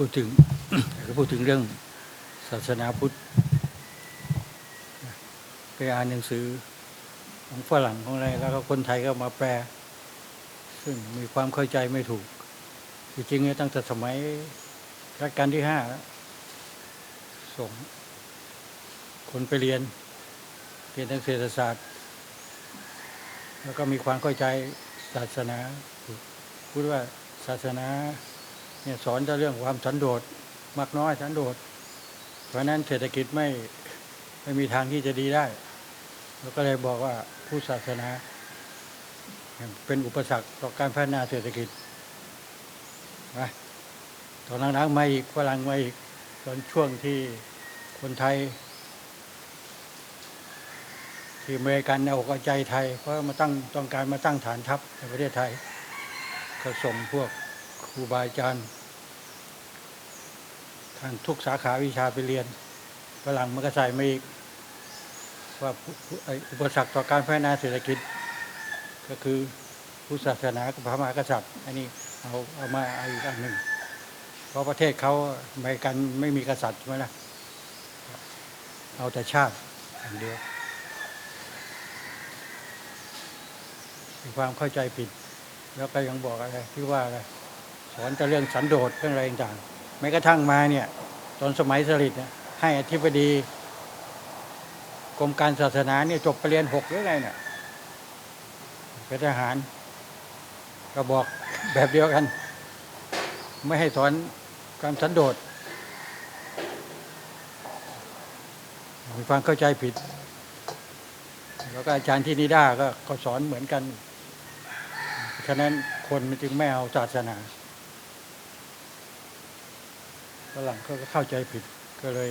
พูดถึงก็พูดถึงเรื่องศาสนาพุทธไปอ่านหนังสือของฝรั่งของอะไรแล้วก็คนไทยก็มาแปล ซึ่งมีความเข้าใจไม่ถูกจริงๆเนี่ยตั้งแต่สมัยรัชกาลที่ห้าส่งคนไปเรียนเรียนทางเศรษฐศาสตร์ แล้วก็มีความเข้าใจศาสนาพูดว่าศาสนา เนี่ยสอนแต่เรื่องความสันโดษมากน้อยสันโดษเพราะนั้นเศรษฐกิจไม่ไม่มีทางที่จะดีได้แล้วก็เลยบอกว่าผู้ศาสนา เป็นอุปสรรคต่อการพัฒนาเศรษฐกิจนะตอนหลังๆมาอีกฝรั่งมาอีกตอนช่วงที่คนไทย ที่อเมริกันเอาอกเอาใจไทย เพราะมาตั้งต้องการมาตั้งฐานทัพในประเทศไทย ก็ส่งพวก ครูบาอาจารย์ทางทุกสาขาวิชาไปเรียนฝรั่งมันก็ใส่มาอีกว่าอุปสรรคต่อการพัฒนาเศรษฐกิจ ก็คือผู้ศาสนากับพระมหากษัตริย์ อันนี้เอาเอามาอีกอันหนึ่ง เพราะประเทศเขาอเมริกันไม่มีกษัตริย์ใช่ไหมล่ะเอาแต่ชาติอย่างเดียวมีความเข้าใจผิด แล้วก็ยังบอกอะไรที่ว่าอะไร สอนแต่เรื่องสันโดษเรื่องอะไรต่างๆแม้กระทั่งมาเนี่ยตอนสมัยสฤษดิ์เนี่ยให้อธิบดีกรมการศาสนาเนี่ยจบปรริญญาหกหรือไงเนี่ยเป็นทหาร ก็บอกแบบเดียวกัน ไม่ให้สอนความสันโดษมีความเข้าใจผิด แล้วก็อาจารย์ที่นิด้าก็สอนเหมือนกัน ฉะนั้นคนมันจึงไม่เอาศาสนา ฝรั่งก็เข้าใจผิดก็เลย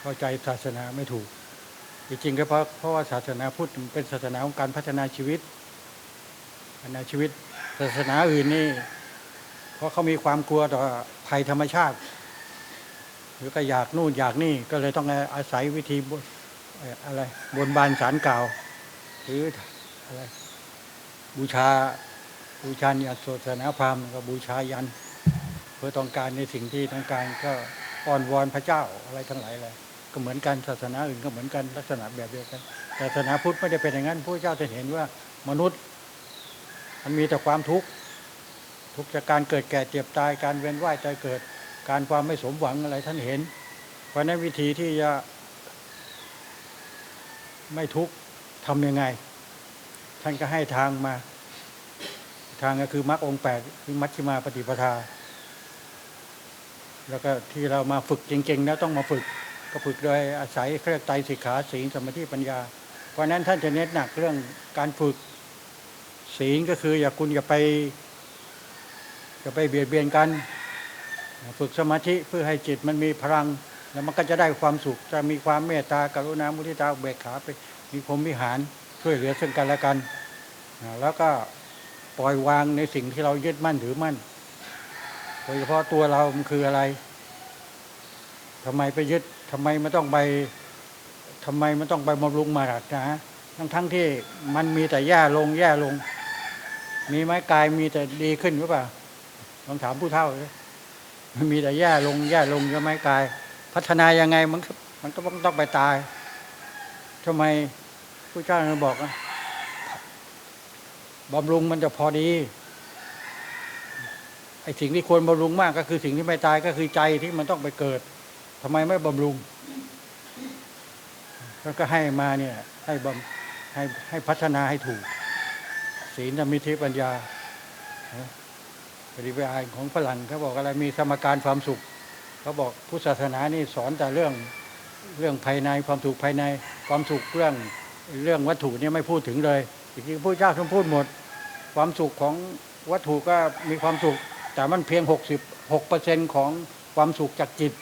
เข้าใจศาสนาไม่ถูกจริงๆก็เพราะเพราะว่าศาสนาพุทธเป็นศาสนาของการพัฒนาชีวิตพัฒนาชีวิต ศาสนาอื่นนี่ เพราะเขามีความกลัวต่อภัยธรรมชาติ หรือก็อยากนู่นอยากนี่ก็เลยต้องอาศัยวิธีอะไรบนบานสารกล่าว หรืออะไรบูชาบูชาญาติศาสนาพราหมณ์ก็บูชายัน เพื่อต้องการในสิ่งที่ต้องการก็อ้อนวอนพระเจ้าอะไรทั้งหลายอะไรก็เหมือนกันศาสนาอื่นก็เหมือนกันลักษณะแบบเดียวกัน แต่ศาสนาพุทธไม่ได้เป็นอย่างนั้นพระเจ้าจะเห็นว่ามนุษย์มันมีแต่ความทุกข์ทุกข์จากการเกิดแก่เจ็บตายการเวียนว่ายตายเกิด การความไม่สมหวังอะไรท่านเห็น เพราะฉะนั้นวิธีที่จะไม่ทุกข์ทำยังไง ท่านก็ให้ทางมา ทางก็คือมรรคองแปดคือมัชฌิมาปฏิปทา แล้วก็ที่เรามาฝึกจริง ๆ แล้วต้องมาฝึกก็ฝึกโดยอาศัยเครื่องไตสิกขาศีลสมาธิปัญญา เพราะฉะนั้นท่านจะเน้นหนักเรื่องการฝึกศีลก็คืออย่าคุณอย่าไปอย่าไปเบียดเบียนกัน ฝึกสมาธิเพื่อให้จิตมันมีพลัง แล้วมันก็จะได้ความสุขจะมีความเมตตากรุณามุทิตาเบกขาไปมีพรหมวิหารช่วยเหลือซึ่งกันและกัน แล้วก็ปล่อยวางในสิ่งที่เรายึดมั่นถือมั่น โดยเฉพาะตัวเรา มันคืออะไรทำไมไปยึดทำไมมันต้องไปทำไมมันต้องไปบำรุงมารัดนะทั้งทั้งที่มันมีแต่แย่ลงแย่ลง มีไหมกายมีแต่ดีขึ้นหรือเปล่าลองถามผู้เฒ่าเลยมันมีแต่แย่ลงแย่ลงใช่ไหมกาย พัฒนายังไงมันก็มันก็ต้องไปตายทำไมผู้เจ้าถึงบอกว่าบำรุงมันจะพอดี ไอ้สิ่งที่ควรบำรุงมากก็คือสิ่งที่ไม่ตายก็คือใจที่มันต้องไปเกิดทำไมไม่บำรุงแล้วก็ให้มาเนี่ยให้บำให้ให้พัฒนาให้ถูก ศีลธรรมิธิปัญญาปฏิบัติของฝรั่งเขาบอกอะไรมีสมการความสุขเขาบอกพุทธศาสนานี่สอนแต่เรื่องเรื่องภายในความสุขภายในความสุขเรื่องเรื่องวัตถุเนี่ยไม่พูดถึงเลยจริงๆพระเจ้าท่านพูดหมด ความสุขของวัตถุก็มีความสุข แต่มันเพียงหกสิบหกเปอร์เซ็นของความสุขจากจิต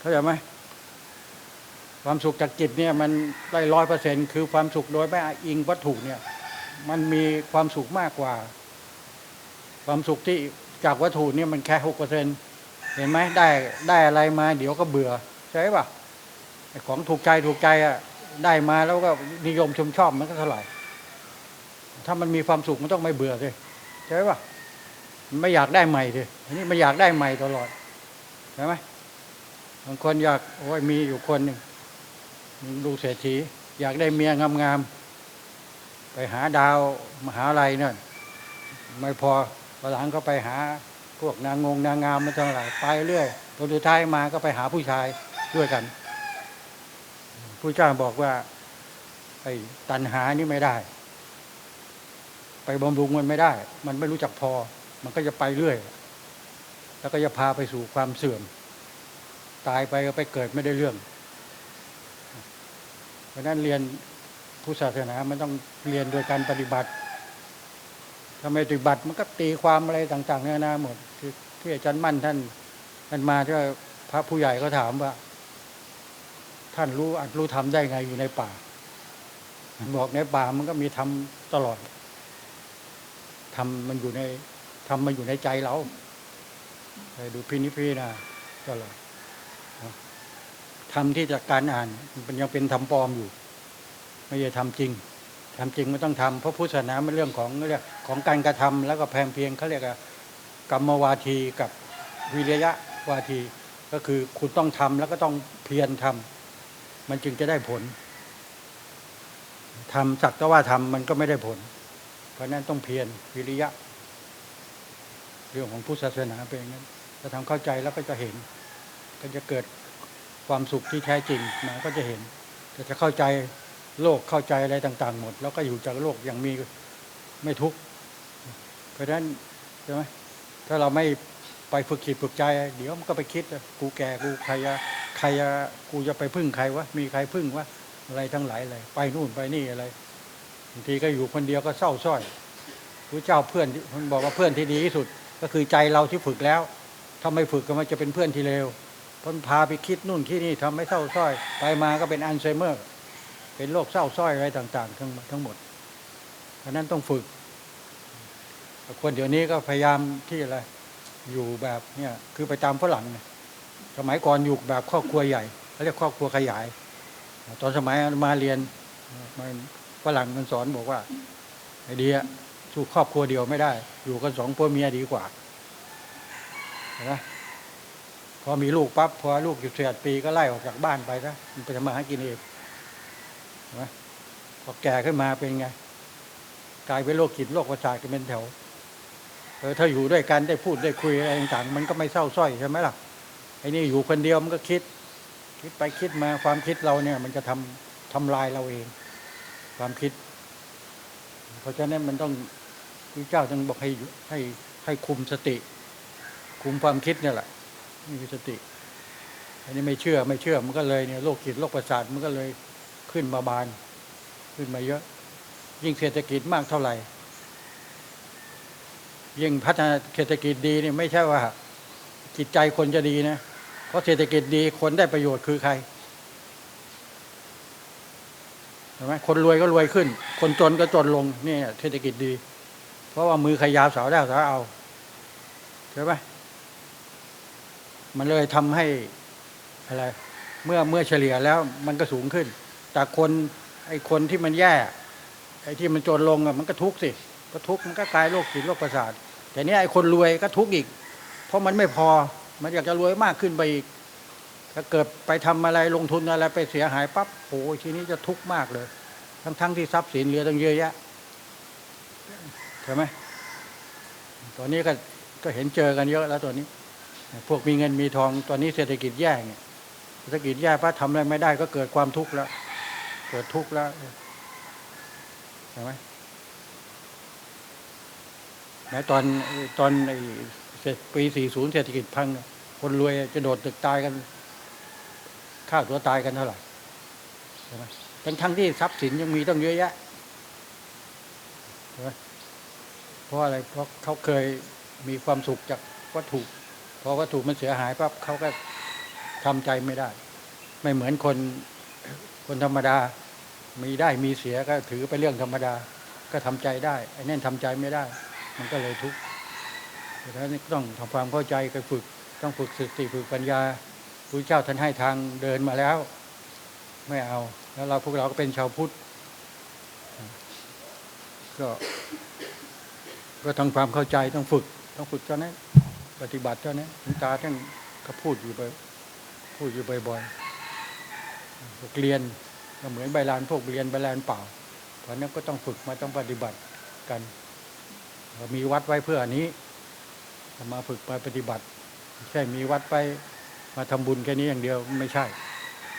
เข้าใจไหมความสุขจากจิตเนี่ยมันได้ร้อยเปอร์เซ็นคือความสุขโดยไม่อิงวัตถุเนี่ย มันมีความสุขมากกว่า ความสุขที่จากวัตถุเนี่ยมันแค่หกเปอร์เซ็นเห็นไหมได้ได้อะไรมา เดี๋ยวก็เบื่อใช่ป่ะของถูกใจถูกใจอะได้มาแล้วก็นิยมชมชอบมันก็เท่าไหร่ถ้ามันมีความสุขมันต้องไม่เบื่อสิใช่ป่ะ ไม่อยากได้ใหม่ดิอันนี้มันอยากได้ใหม่ตลอดใช่ไหมบางคนอยากโอ้ยมีอยู่คนหนึ่งลูกเศรษฐีอยากได้เมียงามๆไปหาดาวมหาลัยนั่นไม่พอวันหลังก็ไปหาพวกนางงงนางงามมาท่าไหร่ไปเรื่อยตอนสุดท้ายมาก็ไปหาผู้ชายด้วยกัน ผู้เจ้าบอกว่าไอ้ตันหานี่ไม่ได้ ไปบำรุงมันไม่ได้ มันไม่รู้จักพอ มันก็จะไปเรื่อย แล้วก็จะพาไปสู่ความเสื่อม ตายไปก็ไปเกิดไม่ได้เรื่อง เพราะนั้นเรียนผู้ศาสนามันต้องเรียนโดยการปฏิบัติถ้าไม่ปฏิบัติมันก็ตีความอะไรต่างๆนานาหมดที่ที่อาจารย์มั่นท่านท่านมาที่ว่าพระผู้ใหญ่ก็ถามว่า ท่านรู้อัดรู้ทำได้ไงอยู่ในป่าบอกในป่ามันก็มีทำตลอดทำมันอยู่ใน ทำมันอยู่ในใจเราไปดูพินิพิจารณาตลอดทำที่จากการอ่านมันยังเป็นทำปลอมอยู่ ไม่ใช่ทำจริงทำจริงไมันต้องทำเพราะพุทธศาสนามันเรื่องของเรื่องของการกระทำแล้วก็แพงเพียงเขาเรียกกรรมวาทีกับวิริยะวาทีก็คือคุณต้องทำแล้วก็ต้องเพียรทำมันจึงจะได้ผลทำสักแต่ว่าทำมันก็ไม่ได้ผล เพราะฉะนั้นต้องเพียรวิริยะ เรื่องของพุทธศาสนาเป็นอย่างนั้นถ้าทำเข้าใจแล้วก็จะเห็น ก็จะเกิดความสุขที่แท้จริงมาก็จะเห็นแต่จะเข้าใจโลกเข้าใจอะไรต่าง ๆ หมด แล้วก็อยู่จากโลกอย่างมีไม่ทุกข์เพราะฉะนั้นใช่ไหมถ้าเราไม่ไปฝึกจิตฝึกใจ เดี๋ยวมันก็ไปคิดกูแก่กูใครจะใครจะกูจะไปพึ่งใครวะมีใครพึ่งวะอะไรทั้งหลายอะไรไปนู่นไปนี่อะไรบางทีก็อยู่คนเดียวก็เศร้าส้อยพระเจ้าเพื่อนที่มันบอกว่าเพื่อนที่ดีที่สุด ก็คือใจเราที่ฝึกแล้ว ถ้าไม่ฝึกก็มันจะเป็นเพื่อนที่เลวพันพาไปคิดนู่นคิดนี่ทำให้เศร้าส้อย ไปมาก็เป็นอัลไซเมอร์ เป็นโรคเศร้าส้อยอะไรต่าง ๆ ทั้งทั้งหมดเพราะนั้นต้องฝึก คนเดี๋ยวนี้ก็พยายามที่อะไร อยู่แบบเนี่ยคือไปตามฝรั่งสมัยก่อนอยู่แบบครอบครัวใหญ่เขาเรียกครอบครัวขยาย ตอนสมัยมาเรียนมันฝรั่งมันสอนบอกว่าไอเดีย สู้ครอบครัวเดียวไม่ได้ อยู่กันสองพ่อเมียดีกว่านไหมพอมีลูกปั๊บพอลูกอยู่เสียดปีก็ไล่ออกจากบ้านไปนะมันไปทำมาหากินเองนไหมพอแก่ขึ้นมาเป็นไง กลายเป็นโรคจิตโรคประสาทกันเป็นแถวเออถ้าอยู่ด้วยกันได้พูดได้คุยอะไรต่างๆมันก็ไม่เศร้าส้อยใช่ไหมล่ะไอ้นี่อยู่คนเดียวมันก็คิด คิดไปคิดมาความคิดเราเนี่ย มันจะทำทำลายเราเอง ความคิด เพราะฉะนั้นมันต้อง พระเจ้าจึงบอกให้ให้ให้คุมสติ คุมความคิดเนี่ยแหละนี่คือสติ อันนี้ไม่เชื่อไม่เชื่อมันก็เลยเนี่ยโรคจิตโรคประสาทมันก็เลยขึ้นมาบาน ขึ้นมาเยอะ ยิ่งเศรษฐกิจมากเท่าไหร่ ยิ่งพัฒนาเศรษฐกิจดีเนี่ยไม่ใช่ว่าจิตใจคนจะดีนะเพราะเศรษฐกิจดีคนได้ประโยชน์คือใครเห็นไหมคนรวยก็รวยขึ้น คนจนก็จนลงนี่เศรษฐกิจดี เพราะว่ามือใครยาวสาวได้สาวเอาใช่ไหมมันเลยทำให้อะไร เมื่อเมื่อเฉลี่ยแล้วมันก็สูงขึ้น แต่คนไอ้คนที่มันแย่ไอ้ที่มันจนลงอะมันก็ทุกข์สิก็ทุกข์มันก็กลายโรคจิตโรคประสาทแต่นี้ไอ้คนรวยก็ทุกข์อีก เพราะมันไม่พอมันอยากจะรวยมากขึ้นไปอีกถ้าเกิดไปทำอะไรลงทุนอะไรไปเสียหายปั๊บโอ้ยทีนี้จะทุกข์มากเลย ทั้งทั้งที่ทรัพย์สินเหลือตั้งเยอะแยะ ใช่ไหมตอนนี้ก็ก็เห็นเจอกันเยอะแล้วตอนนี้ พวกมีเงินมีทองตอนนี้เศรษฐกิจแย่เนี่ยเศรษฐกิจแย่เพราะทำอะไรไม่ได้ก็เกิดความทุกข์แล้ว เกิดทุกข์แล้วใช่ไหมแม้ตอนตอนเสร็จปี 40 เศรษฐกิจพัง คนรวยจะโดดตึกตายกันฆ่าตัวตายกันเท่าไหร่ใช่ไหมทั้งทั้งที่ทรัพย์สินยังมีต้องเยอะแยะใช่ไหม เพราะอะไรเพราะเขาเคยมีความสุขจากวัตถุพอวัตถุมันเสียหายปั๊บเขาก็ทำใจไม่ได้ ไม่เหมือนคนคนธรรมดา มีได้มีเสียก็ถือไปนเรื่องธรรมดา ก็ทำใจได้ไอ้นั่นทำใจไม่ได้ มันก็เลยทุกข์ดังนั้นต้องทำความเข้าใจกันฝึกต้องฝึกสติฝึกปัญญาพระเจ้าท่านให้ทางเดินมาแล้ว ไม่เอา แล้วเราพวกเราก็เป็นชาวพุทธก็ ก็ต้องความเข้าใจต้องฝึก ต้องฝึกเท่านั้นปฏิบัติเท่านั้นหลวงตาท่านก็พูดอยู่บ่อยพูดอยู่บ่อยๆพวกเรียนก็เหมือนใบลานพวกเรียนใบลานเปล่า เพราะนั้นก็ต้องฝึกมาต้องปฏิบัติกันมีวัดไว้เพื่ออันนี้มาฝึกมาปฏิบัติไม่ใช่มีวัดไปมาทำบุญแค่นี้อย่างเดียวไม่ใช่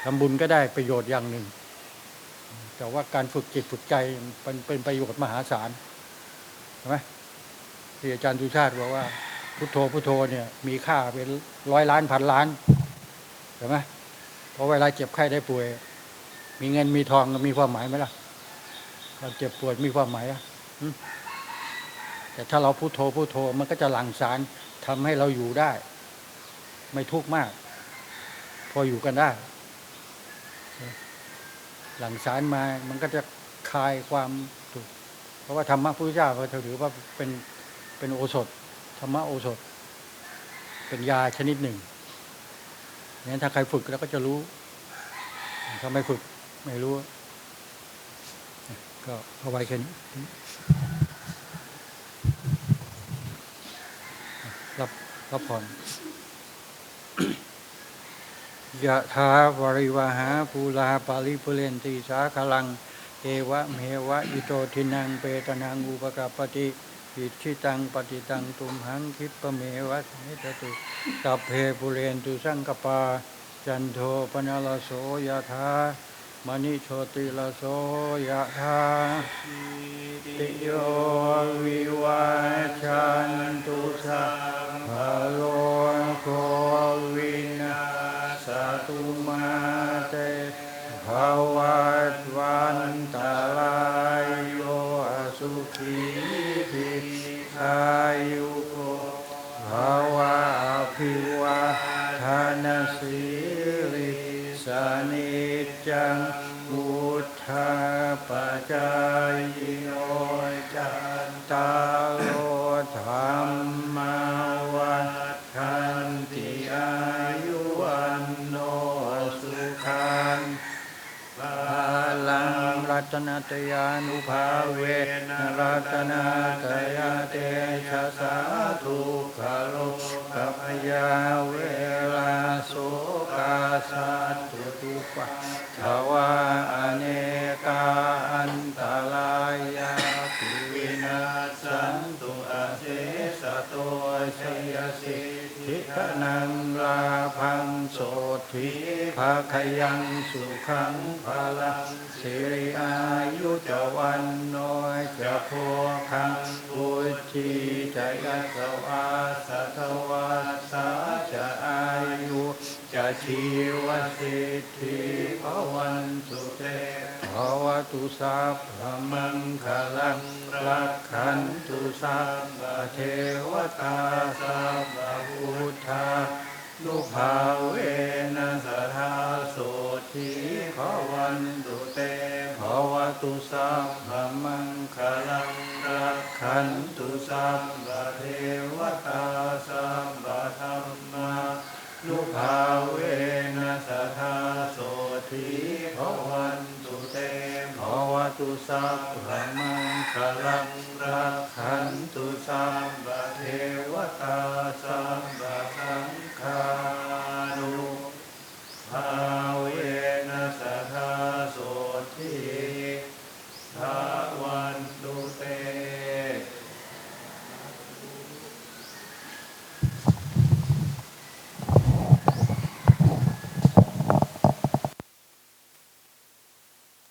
ทำบุญก็ได้ประโยชน์อย่างหนึ่ง แต่ว่าการฝึกจิตฝึกใจเป็นเป็นประโยชน์มหาศาลใช่ไหม ที่อาจารย์สุชาติบอกว่า พุทโธพุทโธเนี่ยมีค่าเป็นร้อยล้านพันล้านใช่ไหมเพราะเวลาเจ็บไข้ได้ป่วย มีเงินมีทองมีความหมายไหมล่ะกาเจ็บปวดมีความหมายอะแต่ถ้าเราพุโทโธพุโทโธมันก็จะหลั่งสารทำให้เราอยู่ได้ ไม่ทุกข์มาก พออยู่กันได้ หลั่งสารมามันก็จะคลายความทุกข์เพราะว่าธรรมะพุทธเจ้าเขาถือว่าเป็น เป็นโอสถธรรมโอสถ เป็นยาชนิดหนึ่งงั้นถ้าใครฝึกแล้วก็จะรู้ ถ้าไม่ฝึกไม่รู้ ก็เอาไว้แค่นี้รับรับผ่อนยะถาวริวหาภูลาปาลิปุเรนติสาคลัง เอวะเมวะอิโตทินังเปตนังอุปกปปติ อิชิตังปฏิตังตุมหังคิปะเมวะสมิจตุสัพเพปุเรนตุสังกปา จันโทปนลโสยะถามณิโชติลโสยะถาติโยวิวัชันตุสัพพะโลโควินาสตุมาเตภวัตวันตรายโยสุขี ยุโกภาวะอภิวาทานสิริสนิจังุทธาปจา ตนตยานุภาเวนรัตนาตยาเตชะสาธุขโลกัพยาว ยสิทิขนังลาพังโสทิภาคยังสุขังพลังสิริอายุจวันโนจะโพคังพุทธีจะยัสวาสัทวัสสาจะอายุจะชีวสิทธิภวันสุเต ภวตุสัพพมังคลังรักขันตุสัพพเทวตาสัพพพุทธานุภาเวนะสทาโสทีขวันตุเตภวตุสัพพมังคลังรักขันตุสัพพเทวตาสัพ ตุสัพพมังคลังรักขันตุสัมบะเทวตาสัมบะ